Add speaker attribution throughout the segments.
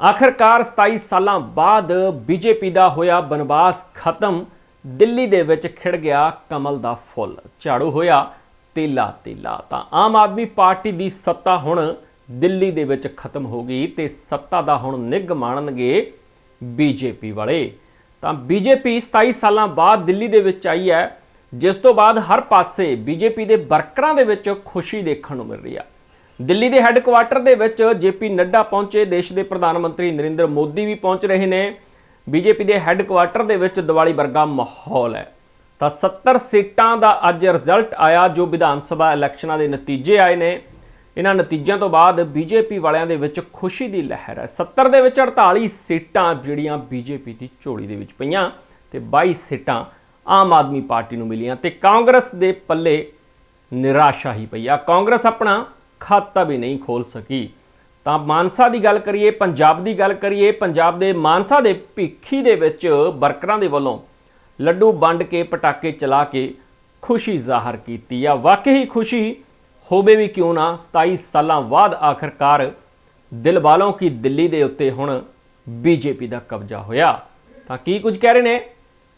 Speaker 1: ਆਖਰਕਾਰ 27 ਸਾਲਾਂ ਬਾਅਦ ਬੀਜੇਪੀ ਦਾ ਹੋਇਆ ਬਨਵਾਸ ਖਤਮ, ਦਿੱਲੀ ਦੇ ਵਿੱਚ ਖਿੜ ਗਿਆ ਕਮਲ ਦਾ ਫੁੱਲ, ਝਾੜੂ ਹੋਇਆ ਤੇਲਾ ਤੇਲਾ। ਤਾਂ ਆਮ ਆਦਮੀ ਪਾਰਟੀ ਦੀ ਸੱਤਾ ਹੁਣ ਦਿੱਲੀ ਦੇ ਵਿੱਚ ਖਤਮ ਹੋ ਗਈ ਤੇ ਸੱਤਾ ਦਾ ਹੁਣ ਨਿੱਘ ਮਾਣਨਗੇ ਬੀਜੇਪੀ ਵਾਲੇ। ਤਾਂ ਬੀਜੇਪੀ 27 ਸਾਲਾਂ ਬਾਅਦ ਦਿੱਲੀ ਦੇ ਵਿੱਚ ਆਈ ਹੈ, ਜਿਸ ਤੋਂ ਬਾਅਦ ਹਰ ਪਾਸੇ ਬੀਜੇਪੀ ਦੇ ਵਰਕਰਾਂ ਦੇ ਵਿੱਚ ਖੁਸ਼ੀ ਦੇਖਣ ਨੂੰ ਮਿਲ ਰਹੀ ਹੈ ਦਿੱਲੀ ਦੇ ਹੈੱਡਕੁਆਰਟਰ ਦੇ ਵਿੱਚ ਜੇਪੀ ਨੱਡਾ ਪਹੁੰਚੇ। ਦੇਸ਼ ਦੇ ਪ੍ਰਧਾਨ ਮੰਤਰੀ ਨਰਿੰਦਰ ਮੋਦੀ ਵੀ ਪਹੁੰਚ ਰਹੇ ਨੇ। ਬੀਜੇਪੀ ਦੇ ਹੈੱਡਕੁਆਰਟਰ ਦੇ ਵਿੱਚ ਦੀਵਾਲੀ ਵਰਗਾ ਮਾਹੌਲ ਹੈ। ਤਾਂ 70 ਸੀਟਾਂ ਦਾ ਅੱਜ ਰਿਜ਼ਲਟ ਆਇਆ, ਜੋ ਵਿਧਾਨ ਸਭਾ ਇਲੈਕਸ਼ਨਾਂ ਦੇ ਨਤੀਜੇ ਆਏ ਨੇ। ਇਹਨਾਂ ਨਤੀਜਿਆਂ ਤੋਂ ਬਾਅਦ ਬੀਜੇਪੀ ਵਾਲਿਆਂ ਦੇ ਵਿੱਚ ਖੁਸ਼ੀ ਦੀ ਲਹਿਰ ਹੈ। 70 ਦੇ ਵਿੱਚ 48 ਸੀਟਾਂ ਜਿਹੜੀਆਂ ਬੀਜੇਪੀ ਦੀ ਝੋਲੀ ਦੇ ਵਿੱਚ ਪਈਆਂ ਤੇ 22 ਸੀਟਾਂ ਆਮ ਆਦਮੀ ਪਾਰਟੀ ਨੂੰ ਮਿਲੀਆਂ ਤੇ ਕਾਂਗਰਸ ਦੇ ਪੱਲੇ ਨਿਰਾਸ਼ਾ ਹੀ ਪਈ ਆ। ਕਾਂਗਰਸ ਆਪਣਾ ਖਾਤਾ ਵੀ ਨਹੀਂ ਖੋਲ ਸਕੀ। ਤਾਂ ਮਾਨਸਾ ਦੀ ਗੱਲ ਕਰੀਏ, ਪੰਜਾਬ ਦੀ ਗੱਲ ਕਰੀਏ, ਪੰਜਾਬ ਦੇ ਮਾਨਸਾ ਦੇ ਭਿੱਖੀ ਦੇ ਵਿੱਚ ਵਰਕਰਾਂ ਦੇ ਵੱਲੋਂ ਲੱਡੂ ਵੰਡ ਕੇ, ਪਟਾਕੇ ਚਲਾ ਕੇ ਖੁਸ਼ੀ ਜ਼ਾਹਰ ਕੀਤੀ ਆ। ਵਾਕਈ ਖੁਸ਼ੀ ਹੋਵੇ ਵੀ ਕਿਉਂ ਨਾ 27 ਸਾਲਾਂ ਬਾਅਦ ਆਖਰਕਾਰ ਦਿਲ ਵਾਲੋਂ ਕੀ ਦਿੱਲੀ ਦੇ ਉੱਤੇ ਹੁਣ ਬੀਜੇਪੀ ਦਾ ਕਬਜ਼ਾ ਹੋਇਆ। ਤਾਂ ਕੀ ਕੁਝ ਕਹਿ ਰਹੇ ਨੇ?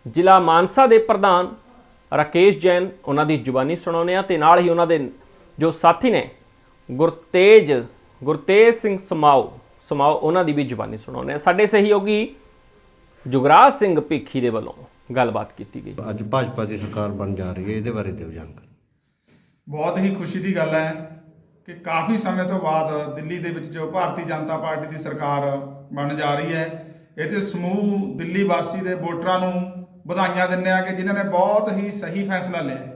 Speaker 1: ਜ਼ਿਲ੍ਹਾ ਮਾਨਸਾ ਦੇ ਪ੍ਰਧਾਨ ਰਾਕੇਸ਼ ਜੈਨ, ਉਹਨਾਂ ਦੀ ਜ਼ੁਬਾਨੀ ਸੁਣਾਉਂਦੇ ਆ ਤੇ ਨਾਲ ਹੀ ਉਹਨਾਂ ਦੇ ਜੋ ਸਾਥੀ ਨੇ ਗੁਰਤੇਜ ਗੁਰਤੇਜ ਸਿੰਘ ਸਮਾਓ ਸਮਾਓ ਉਹਨਾਂ ਦੀ ਵੀ ਜ਼ੁਬਾਨੀ ਸੁਣਾਉਂਦੇ ਆ ਸਾਡੇ ਸਹਿਯੋਗੀ ਜੁਗਰਾਜ ਸਿੰਘ ਭਿੱਖੀ ਦੇ ਵੱਲੋਂ ਗੱਲਬਾਤ ਕੀਤੀ ਗਈ।
Speaker 2: ਅੱਜ ਭਾਜਪਾ ਦੀ ਸਰਕਾਰ ਬਣ ਜਾ ਰਹੀ ਹੈ ਇਹਦੇ ਬਾਰੇ ਦਿਓ ਜਾਣਕਾਰੀ।
Speaker 3: ਬਹੁਤ ਹੀ ਖੁਸ਼ੀ ਦੀ ਗੱਲ ਹੈ ਕਿ ਕਾਫੀ ਸਮੇਂ ਤੋਂ ਬਾਅਦ ਦਿੱਲੀ ਦੇ ਵਿੱਚ ਜੋ ਭਾਰਤੀ ਜਨਤਾ ਪਾਰਟੀ ਦੀ ਸਰਕਾਰ ਬਣ ਜਾ ਰਹੀ ਹੈ ਇੱਥੇ ਸਮੂਹ ਦਿੱਲੀ ਵਾਸੀ ਦੇ ਵੋਟਰਾਂ ਨੂੰ ਵਧਾਈਆਂ ਦਿੰਦੇ ਆ ਕਿ ਜਿਨ੍ਹਾਂ ਨੇ ਬਹੁਤ ਹੀ ਸਹੀ ਫੈਸਲਾ ਲਿਆ।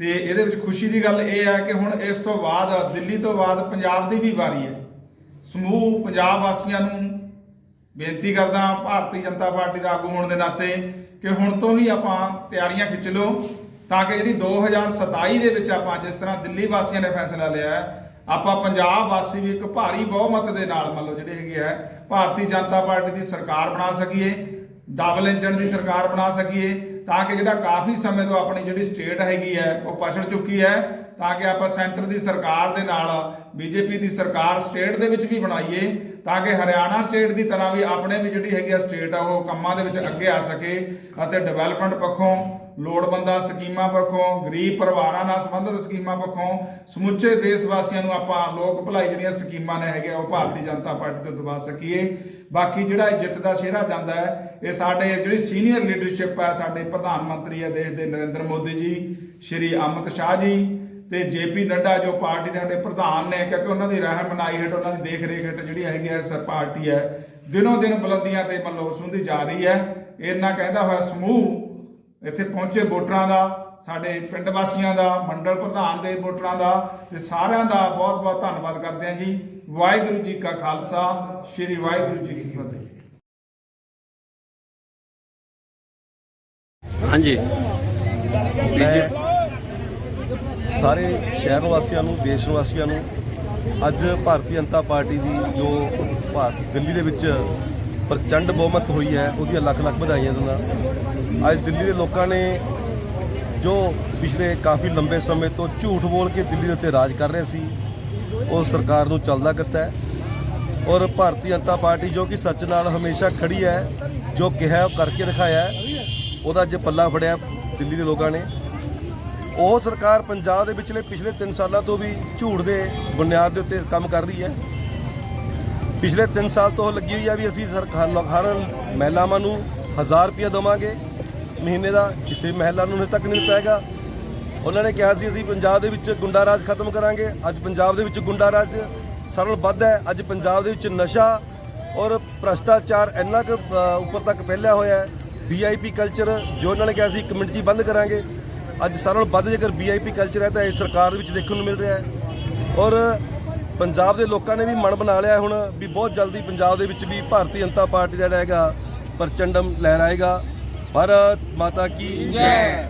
Speaker 3: ਤੇ ਇਹਦੇ ਵਿੱਚ ਖੁਸ਼ੀ ਦੀ ਗੱਲ ਇਹ ਹੈ ਕਿ ਹੁਣ ਇਸ ਤੋਂ ਬਾਅਦ, ਦਿੱਲੀ ਤੋਂ ਬਾਅਦ ਪੰਜਾਬ ਦੀ ਵੀ ਵਾਰੀ ਹੈ। ਸਮੂਹ ਪੰਜਾਬ ਵਾਸੀਆਂ ਨੂੰ ਬੇਨਤੀ ਕਰਦਾ ਭਾਰਤੀ ਜਨਤਾ ਪਾਰਟੀ ਦਾ ਆਗੂ ਹੋਣ ਦੇ ਨਾਤੇ ਕਿ ਹੁਣ ਤੋਂ ਹੀ ਆਪਾਂ ਤਿਆਰੀਆਂ ਖਿੱਚ ਲਓ ਤਾਂ ਕਿ ਜਿਹੜੀ 2027 ਦੇ ਵਿੱਚ ਆਪਾਂ ਜਿਸ ਤਰ੍ਹਾਂ ਦਿੱਲੀ ਵਾਸੀਆਂ ਨੇ ਫੈਸਲਾ ਲਿਆ ਆਪਾਂ ਪੰਜਾਬ ਵਾਸੀ ਵੀ ਇੱਕ ਭਾਰੀ ਬਹੁਮਤ ਦੇ ਨਾਲ ਮੰਨ ਲਓ ਜਿਹੜੇ ਹੈਗੇ ਆ, ਭਾਰਤੀ ਜਨਤਾ ਪਾਰਟੀ ਦੀ ਸਰਕਾਰ ਬਣਾ ਸਕੀਏ, ਡਬਲ ਇੰਜਣ ਦੀ ਸਰਕਾਰ ਬਣਾ ਸਕੀਏ ਤਾਂ ਕਿ ਜਿਹੜਾ ਕਾਫੀ ਸਮੇਂ ਤੋਂ ਆਪਣੀ ਜਿਹੜੀ ਸਟੇਟ ਹੈਗੀ ਹੈ, ਉਹ ਪਛੜ ਚੁੱਕੀ ਹੈ, ਤਾਂ ਕਿ ਆਪਾਂ ਸੈਂਟਰ ਦੀ ਸਰਕਾਰ ਦੇ ਨਾਲ ਬੀਜੇਪੀ ਦੀ ਸਰਕਾਰ ਸਟੇਟ ਦੇ ਵਿੱਚ ਵੀ ਬਣਾਈਏ, ਤਾਂ ਕਿ ਹਰਿਆਣਾ ਸਟੇਟ ਦੀ ਤਰ੍ਹਾਂ ਵੀ ਆਪਣੇ ਵੀ ਜਿਹੜੀ ਹੈਗੀ ਆ ਸਟੇਟ ਆ, ਉਹ ਕੰਮਾਂ ਦੇ ਵਿੱਚ ਅੱਗੇ ਆ ਸਕੇ ਅਤੇ ਡਿਵੈਲਪਮੈਂਟ ਪੱਖੋਂ ਲੋੜਵੰਦਾਂ ਸਕੀਮਾਂ ਪੱਖੋਂ ਗਰੀਬ ਪਰਿਵਾਰਾਂ ਨਾਲ ਸੰਬੰਧਿਤ ਸਕੀਮਾਂ ਪੱਖੋਂ ਸਮੁੱਚੇ ਦੇਸ਼ ਵਾਸੀਆਂ ਨੂੰ ਆਪਾਂ ਲੋਕ ਭਲਾਈ ਜਿਹੜੀਆਂ ਸਕੀਮਾਂ ਨੇ ਹੈਗੇ ਉਹ ਭਾਰਤੀ ਜਨਤਾ ਪਾਰਟੀ ਤੋਂ ਦਵਾ ਸਕੀਏ। ਬਾਕੀ ਜਿਹੜਾ ਇਹ ਜਿੱਤ ਦਾ ਸਿਹਰਾ ਜਾਂਦਾ ਹੈ, ਇਹ ਸਾਡੇ ਜਿਹੜੀ ਸੀਨੀਅਰ ਲੀਡਰਸ਼ਿਪ ਹੈ, ਸਾਡੇ ਪ੍ਰਧਾਨ ਮੰਤਰੀ ਹੈ ਦੇਸ਼ ਦੇ ਨਰਿੰਦਰ ਮੋਦੀ ਜੀ, ਸ਼੍ਰੀ ਅਮਿਤ ਸ਼ਾਹ ਜੀ ਤੇ ਜੇਪੀ ਨੱਡਾ ਜੋ ਪਾਰਟੀ ਦੇ ਸਾਡੇ ਪ੍ਰਧਾਨ ਨੇ, ਕਿਉਂਕਿ ਉਹਨਾਂ ਦੀ ਰਹਿਣ ਰਹਿਨਮਾਈ ਹੇਠ, ਉਹਨਾਂ ਦੀ ਦੇਖ ਰੇਖ ਹੇਠ ਜਿਹੜੀ ਹੈਗੀ ਹੈ ਸਰ ਪਾਰਟੀ ਹੈ, ਦਿਨੋਂ ਦਿਨ ਬੁਲੰਦੀਆਂ ਤੇ ਮਤਲਬ ਸੁਣਦੀ ਜਾ ਰਹੀ ਹੈ। ਇਹਨਾਂ ਕਹਿੰਦਾ ਹੋਇਆ ਸਮੂਹ ਇੱਥੇ ਪਹੁੰਚੇ ਵੋਟਰਾਂ ਦਾ ਸਾਡੇ ਪਿੰਡ ਵਾਸੀਆਂ ਦਾ ਮੰਡਲ ਪ੍ਰਧਾਨ ਦੇ ਵੋਟਰਾਂ ਦਾ ਤੇ ਸਾਰਿਆਂ ਦਾ ਬਹੁਤ ਬਹੁਤ ਧੰਨਵਾਦ ਕਰਦੇ ਹਾਂ ਜੀ। ਵਾਹਿਗੁਰੂ ਜੀ ਕਾ ਖਾਲਸਾ ਸ੍ਰੀ ਵਾਹਿਗੁਰੂ ਜੀ ਕੀ ਫਤਿਹ।
Speaker 2: ਹਾਂਜੀ।
Speaker 4: ਮੈਂ ਸਾਰੇ ਸ਼ਹਿਰ ਵਾਸੀਆਂ ਨੂੰ ਦੇਸ਼ ਵਾਸੀਆਂ ਨੂੰ ਅੱਜ ਭਾਰਤੀ ਜਨਤਾ ਪਾਰਟੀ ਦੀ ਜੋ ਭਾਰਤ ਦਿੱਲੀ ਦੇ ਵਿੱਚ ਪ੍ਰਚੰਡ ਬਹੁਮਤ ਹੋਈ ਹੈ, ਉਹਦੀਆਂ ਲੱਖ ਲੱਖ ਵਧਾਈਆਂ ਦਿੰਦਾ। ਅੱਜ ਦਿੱਲੀ ਦੇ ਲੋਕਾਂ ਨੇ ਜੋ ਪਿਛਲੇ ਕਾਫੀ ਲੰਬੇ ਸਮੇਂ ਤੋਂ ਝੂਠ ਬੋਲ ਕੇ ਦਿੱਲੀ ਦੇ ਉੱਤੇ ਰਾਜ ਕਰ ਰਹੇ ਸੀ, ਉਹ ਸਰਕਾਰ ਨੂੰ ਚੱਲਦਾ ਕਰਤਾ ਹੈ। ਔਰ ਭਾਰਤੀ ਜਨਤਾ ਪਾਰਟੀ ਜੋ ਕਿ ਸੱਚ ਨਾਲ ਹਮੇਸ਼ਾ ਖੜੀ ਹੈ, ਜੋ ਕਿਹਾ ਉਹ ਕਰਕੇ ਦਿਖਾਇਆ ਉਹਦਾ ਅੱਜ ਪੱਲਾ ਫੜਿਆ ਦਿੱਲੀ ਦੇ ਲੋਕਾਂ ਨੇ। ਉਹ ਸਰਕਾਰ ਪੰਜਾਬ ਦੇ ਵਿਚਲੇ ਪਿਛਲੇ 3 ਸਾਲਾਂ ਤੋਂ ਵੀ ਝੂਠ ਦੇ ਬੁਨਿਆਦ ਦੇ ਉੱਤੇ ਕੰਮ ਕਰ ਰਹੀ ਹੈ। ਪਿਛਲੇ 3 ਸਾਲ ਤੋਂ ਉਹ ਲੱਗੀ ਹੋਈ ਆ ਵੀ ਅਸੀਂ ਸਰਕਾਰ ਹਰ ਮਹਿਲਾਵਾਂ ਨੂੰ 1000 ਰੁਪਏ ਦੇਵਾਂਗੇ। ਮਹੀਨੇ ਦਾ ਕਿਸੇ ਮਹਿਲਾ ਨੂੰ ਹਜੇ ਤੱਕ ਨਹੀਂ ਦਿੱਤਾ ਹੈਗਾ। ਉਹਨਾਂ ਨੇ ਕਿਹਾ ਸੀ, ਅਸੀਂ ਪੰਜਾਬ ਦੇ ਵਿੱਚ ਗੁੰਡਾ ਰਾਜ ਖਤਮ ਕਰਾਂਗੇ। ਅੱਜ ਪੰਜਾਬ ਦੇ ਵਿੱਚ ਗੁੰਡਾ ਰਾਜ ਸਰਲ ਵੱਧ ਹੈ। ਅੱਜ ਪੰਜਾਬ ਦੇ ਵਿੱਚ ਨਸ਼ਾ ਔਰ ਭ੍ਰਸ਼ਟਾਚਾਰ ਇੰਨਾ ਕੁ ਉੱਪਰ ਤੱਕ ਫੈਲਿਆ ਹੋਇਆ ਹੈ। ਵੀਆਈਪੀ ਕਲਚਰ ਜੋ ਉਹਨਾਂ ਨੇ ਕਿਹਾ ਸੀ, ਇੱਕ ਮਿੰਟ ਬੰਦ ਕਰਾਂਗੇ। ਅੱਜ ਸਾਰਿਆਂ ਨਾਲੋਂ ਵੱਧ ਜੇਕਰ ਵੀਆਈਪੀ ਕਲਚਰ ਹੈ ਤਾਂ ਇਹ ਸਰਕਾਰ ਦੇ ਵਿੱਚ ਦੇਖਣ ਨੂੰ ਮਿਲ ਰਿਹਾ ਹੈ। ਔਰ ਪੰਜਾਬ ਦੇ ਲੋਕਾਂ ਨੇ ਵੀ ਮਨ ਬਣਾ ਲਿਆ ਹੁਣ ਵੀ ਬਹੁਤ ਜਲਦੀ ਪੰਜਾਬ ਦੇ ਵਿੱਚ ਵੀ ਭਾਰਤੀ ਜਨਤਾ ਪਾਰਟੀ ਦਾ ਜਿਹੜਾ ਹੈਗਾ ਪ੍ਰਚੰਡਮ ਲਹਿਰਾਏਗਾ। ਭਾਰਤ ਮਾਤਾ ਕੀ ਜੈ।